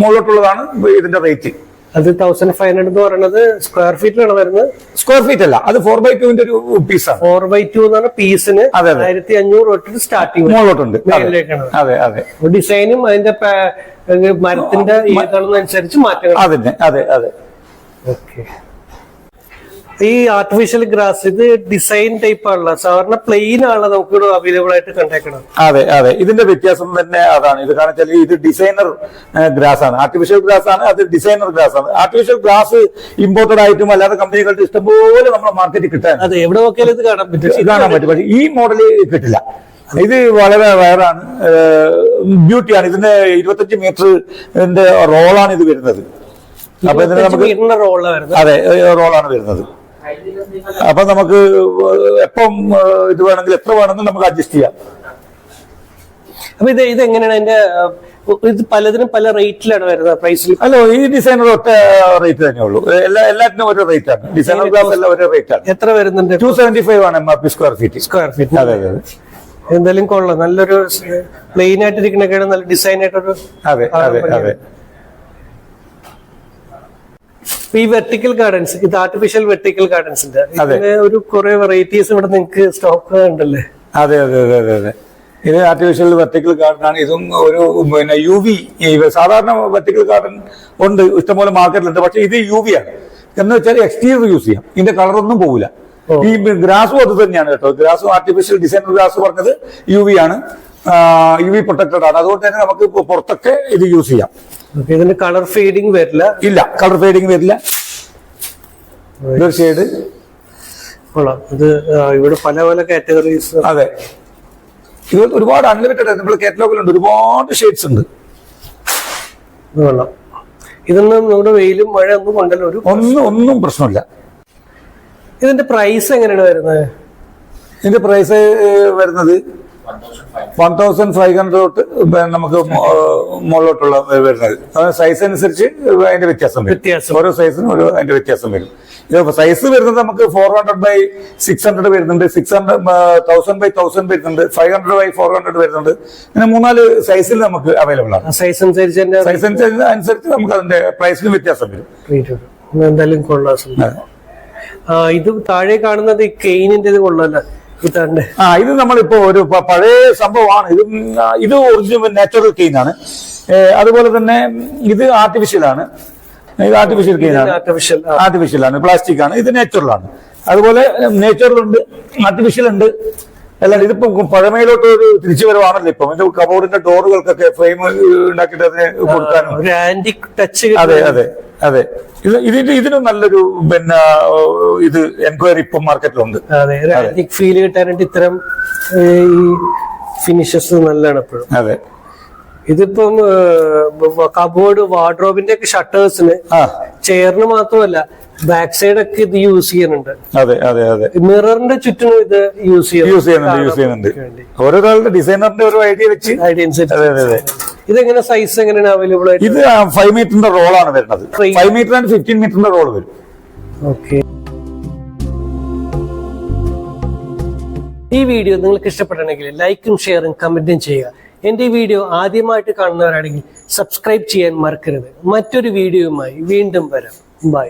S2: മുകളിലോട്ടുള്ളതാണ് ഇതിന്റെ റേറ്റ്
S1: അത് തൗസൻഡ് ഫൈവ് ഹൺഡ്രഡ് എന്ന് പറയുന്നത് സ്ക്വയർ ഫീറ്റിലാണ് വരുന്നത്.
S2: സ്ക്വയർ ഫീറ്റ് അല്ല. അത് ഫോർ ബൈ ടുവിന്റെ ഒരു പീസാണ്
S1: ഫോർ ബൈ ടു എന്ന് പറഞ്ഞ പീസിന്. ആയിരത്തി അഞ്ഞൂറ് തൊട്ട് സ്റ്റാർട്ടിങ്
S2: മുകളിലോട്ടുണ്ട്. അതെ. അതെ
S1: ഡിസൈനും അതിന്റെ മരത്തിന്റെ അനുസരിച്ച് മാറ്റങ്ങൾ.
S2: അതെ അതെ അതെ.
S1: ഓക്കെ ഈ ആർട്ടിഫിഷ്യൽ ഗ്രാസ് ഇത് ഡിസൈൻ ടൈപ്പ് ആണല്ലോ. സാധാരണ പ്ലെയിൻ ആണ് നമുക്ക് അവൈലബിൾ ആയിട്ട് കണ്ടേക്കണം
S2: അതെ അതെ. ഇതിന്റെ വ്യത്യാസം തന്നെ അതാണ്. ഇത് കാരണം വെച്ചാൽ ഇത് ഡിസൈനർ ഗ്രാസ് ആണ്. ആർട്ടിഫിഷ്യൽ ഗ്രാസ് ആണ് അത് ഡിസൈനർ ഗ്രാസ് ആണ്. ആർട്ടിഫിഷ്യൽ ഗ്രാസ് ഇമ്പോർട്ടഡ് ആയിട്ടും അല്ലാതെ കമ്പനികളുടെ ഇഷ്ടംപോലെ നമ്മുടെ മാർക്കറ്റിൽ കിട്ടാൻ.
S1: അതെ എവിടെ നോക്കിയാലും ഇത് കാണാൻ പറ്റും.
S2: കാണാൻ പറ്റും. പക്ഷേ ഈ മോഡൽ കിട്ടില്ല. ഇത് വളരെ റയറാണ് ബ്യൂട്ടിയാണ് ഇതിന്റെ ഇരുപത്തഞ്ച് മീറ്ററിന്റെ റോളാണ് ഇത് വരുന്നത്. അപ്പൊ ഇതിന് നമുക്ക്
S1: റോളാണ് വരുന്നത്.
S2: അതെ റോളാണ് വരുന്നത്. അപ്പൊ നമുക്ക് എപ്പം ഇത് വേണമെങ്കിൽ എത്ര വേണമെങ്കിലും നമുക്ക് അഡ്ജസ്റ്റ് ചെയ്യാം.
S1: അപ്പൊ ഇത് ഇത് എങ്ങനെയാണ് അതിന്റെ ഇത് പലതിനും പല റേറ്റിലാണ് വരുന്നത് പ്രൈസിൽ
S2: അല്ലോ ഈ ഡിസൈനർ ഒറ്റ റേറ്റ് തന്നെ ഉള്ളൂ. എല്ലാ എല്ലാത്തിനും ഒരു റേറ്റ് ആണ്. ഡിസൈനർ ഗ്ലാസ് എല്ലാം ഒരേ റേറ്റ് ആണ്.
S1: എത്ര വരുന്നുണ്ട്?
S2: ടു സെവന്റി ഫൈവ് ആണ് M R P square feet
S1: square feet
S2: അതെ അതെ
S1: എന്തായാലും കൊള്ളാം. നല്ലൊരു പ്ലെയിൻ ആയിട്ട് ഇരിക്കണൊക്കെയാണ് നല്ല ഡിസൈൻ ആയിട്ടൊരു
S2: അതെ അതെ അതെ.
S1: ഈ വെർട്ടിക്കൽ ഗാർഡൻസ് ഇത് ആർട്ടിഫിഷ്യൽ വെർട്ടിക്കൽ ഗാർഡൻസിന്റെ ഒരു കുറെ വെറൈറ്റീസ് ഇവിടെ നിങ്ങൾക്ക് സ്റ്റോക്ക് ഉണ്ടല്ലേ?
S2: അതെ അതെ അതെ അതെ അതെ. ഇത് ആർട്ടിഫിഷ്യൽ വെർട്ടിക്കൽ ഗാർഡൻ ആണ്. ഇതും ഒരു പിന്നെ യു വി സാധാരണ വെർട്ടിക്കൽ ഗാർഡൻ ഉണ്ട്. ഇഷ്ടംപോലെ മാർക്കറ്റിലുണ്ട് പക്ഷെ ഇത് യു വി ആണ്. എന്ന് വെച്ചാൽ എക്സ്റ്റീരിയർ യൂസ് ചെയ്യാം. ഇതിന്റെ കളറൊന്നും പോകില്ല ഈ ഗ്രാസും അത് തന്നെയാണ് കേട്ടോ. ഗ്രാസും ആർട്ടിഫിഷ്യൽ ഡിസൈനർ ഗ്രാസ് പറഞ്ഞത് യു വി ആണ്. യു വി പ്രൊട്ടക്റ്റഡ് ആണ്. അതുകൊണ്ട് തന്നെ നമുക്ക് പുറത്തൊക്കെ ഇത് യൂസ് ചെയ്യാം.
S1: ഇതിന്റെ കളർ ഫീഡിങ് വരില്ല.
S2: ഇല്ല കളർ ഫേഡിങ് വരില്ല. ഇതൊരു ഷെയ്ഡ്
S1: കൊള്ളാം. ഇത് ഇവിടെ പല പല കാറ്റഗറീസ്
S2: അതെ. ഇത് ഒരുപാട് അൺലിമിറ്റഡ് നമ്മൾ കാറ്റലോഗിലുണ്ട് ഒരുപാട് ഷെയ്ഡ്സ് ഉണ്ട്.
S1: കൊള്ളാം. ഇതൊന്നും നമ്മുടെ വെയിലും മഴ ഒന്നും കൊണ്ടല്ലോ ഒരു
S2: ഒന്നും ഒന്നും പ്രശ്നമില്ല.
S1: ഇതിന്റെ പ്രൈസ് എങ്ങനെയാണ് വരുന്നത്?
S2: ഇതിന്റെ പ്രൈസ് വരുന്നത് വൺ തൗസൻഡ് ഫൈവ് ഹൺഡ്രഡ് തൊട്ട് നമുക്ക് മുകളിലോട്ടുള്ള വരുന്നത്. സൈസ് അനുസരിച്ച് അതിന്റെ വ്യത്യാസം വരും.
S1: വ്യത്യാസം.
S2: ഓരോ സൈസിനും ഒരു അതിന്റെ വ്യത്യാസം വരും. സൈസ് വരുന്നത് നമുക്ക് four hundred by six hundred വരുന്നുണ്ട്. Six hundred thousand by thousand വരുന്നുണ്ട്. Five hundred by four hundred വരുന്നുണ്ട്. ഇങ്ങനെ മൂന്നാൽ സൈസിൽ നമുക്ക് അവൈലബിൾ ആണ്.
S1: സൈസ് അനുസരിച്ച്
S2: സൈസ് അനുസരിച്ച് നമുക്ക് അതിന്റെ പ്രൈസിന് വ്യത്യാസം വരും.
S1: എന്തായാലും കൊള്ളാം ഇത് താഴെ കാണുന്നത് കെയിനിന്റെ ഇത്
S2: ആ ഇത് നമ്മളിപ്പോ ഒരു പഴയ സംഭവമാണ്. ഇത് ഇത് ഒറിജിനൽ നാച്ചുറൽ കെയിൻ ആണ്. അതുപോലെ തന്നെ ഇത് ആർട്ടിഫിഷ്യൽ ആണ്. ഇത് ആർട്ടിഫിഷ്യൽ കെയിൻ ആണ്.
S1: ആർട്ടിഫിഷ്യൽ
S2: ആണ്. പ്ലാസ്റ്റിക് ആണ്. ഇത് നാച്ചുറൽ ആണ്. അതുപോലെ നേച്ചുറലുണ്ട് ആർട്ടിഫിഷ്യൽ ഉണ്ട്. അല്ലാണ്ട് ഇതിപ്പോ പഴമയിലോട്ട് ഒരു തിരിച്ചു വരവാണല്ലോ ഇപ്പം. ഇത് കബോർഡിന്റെ ഡോറുകൾക്കൊക്കെ ഫ്രെയിം ഉണ്ടാക്കിയിട്ട് അതിന് കൊടുക്കാനും. അതെ അതെ അതെ. ഇത് ഇതിന് ഇതിനും നല്ലൊരു പിന്നെ ഇത് എൻക്വയറി ഇപ്പം മാർക്കറ്റിലുണ്ട്
S1: അതെ ഫീൽ കിട്ടാനായിട്ട് ഇത്തരം ഫിനിഷസ് നല്ലതാണ് എപ്പോഴും
S2: അതെ.
S1: ഇതിപ്പം കബോർഡ് വാർഡ്രോബിന്റെ ഒക്കെ ഷട്ടേഴ്സിന് ചെയറിന് മാത്രമല്ല ബാക്ക് സൈഡ് ഒക്കെ ഇത് യൂസ് ചെയ്യുന്നുണ്ട്.
S2: അതെ അതെ അതെ.
S1: മിററിന്റെ ചുറ്റിനും ഇത് യൂസ്
S2: യൂസ് ചെയ്യുന്നുണ്ട്. യൂസ് ചെയ്യുന്നുണ്ട്. ഓരോരാളുടെ ഡിസൈനറിന്റെ ഒരു ഐഡിയ വെച്ച്
S1: ഐഡിയ
S2: അതെ അതെ അതെ.
S1: ഇതെങ്ങനെ സൈസ് എങ്ങനെയാണ് അവൈലബിൾ ആയിട്ട്
S2: ഇത് ഫൈവ് മീറ്ററിന്റെ റോളാണ് വരുന്നത്. ഫൈവ് മീറ്റർ ആൻഡ് ഫിഫ്റ്റീൻ മീറ്ററിന്റെ റോൾ വരും.
S1: ഓക്കെ ഈ വീഡിയോ നിങ്ങൾക്ക് ഇഷ്ടപ്പെടണമെങ്കിൽ ലൈക്കും ഷെയറും കമന്റും ചെയ്യുക. എന്റെ ഈ വീഡിയോ ആദ്യമായിട്ട് കാണുന്നവരാണെങ്കിൽ സബ്സ്ക്രൈബ് ചെയ്യാൻ മറക്കരുത്. മറ്റൊരു വീഡിയോയുമായി വീണ്ടും വരാം. ബൈ